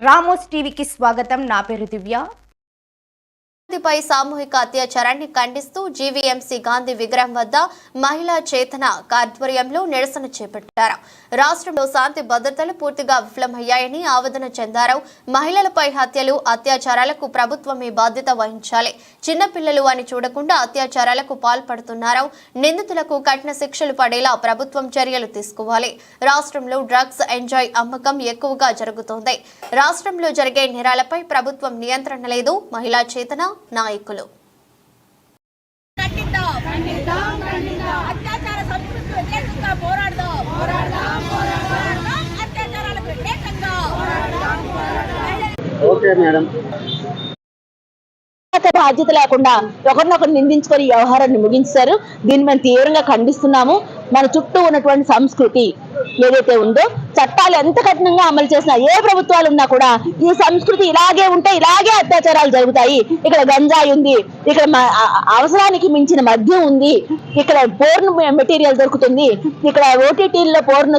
Ramos టీవీకి స్వాగతం. నా పేరు దివ్య. గాంధీపై సామూహిక అత్యాచారాన్ని ఖండిస్తూ జీవీఎంసీ గాంధీ విగ్రహం వద్ద మహిళా చేతన ఆధ్వర్యంలో నిరసన చేపట్టారు. రాష్ట్రంలో శాంతి భద్రతలు పూర్తిగా విఫలమయ్యాయని ఆవేదన చెందారు. మహిళలపై హత్యలు అత్యాచారాలకు ప్రభుత్వమే బాధ్యత వహించాలి. చిన్నపిల్లలు అని చూడకుండా అత్యాచారాలకు పాల్పడుతున్నారు. నిందితులకు కఠిన శిక్షలు పడేలా ప్రభుత్వం చర్యలు తీసుకోవాలి. రాష్ట్రంలో డ్రగ్స్ ఎంజాయ్ అమ్మకం ఎక్కువగా జరుగుతోంది. రాష్ట్రంలో జరిగే నేరాలపై ప్రభుత్వం నియంత్రణ లేదు. మహిళా చేతన నాయకులు. అత్యాచార సంస్కృతి వ్యతిరేకంగా పోరాడదాం పోరాడదాం పోరాడదాం అత్యాచారాలకు వ్యతిరేకంగా ఓకే మేడం. తర్వాత బాధ్యత లేకుండా ఒకరినొకరు నిందించుకొని వ్యవహారాన్ని ముగించారు. దీన్ని మేము తీవ్రంగా ఖండిస్తున్నాము. మన చుట్టూ ఉన్నటువంటి సంస్కృతి ఏదైతే ఉందో చట్టాలు ఎంత కఠినంగా అమలు చేసినా ఏ ప్రభుత్వాలు ఉన్నా కూడా ఈ సంస్కృతి ఇలాగే ఉంటే ఇలాగే అత్యాచారాలు జరుగుతాయి. ఇక్కడ గంజాయి ఉంది ఇక్కడ అవసరానికి మించిన మద్యం ఉంది ఇక్కడ పోర్న్ మెటీరియల్ దొరుకుతుంది ఇక్కడ ఓటీటీల్లో పోర్న్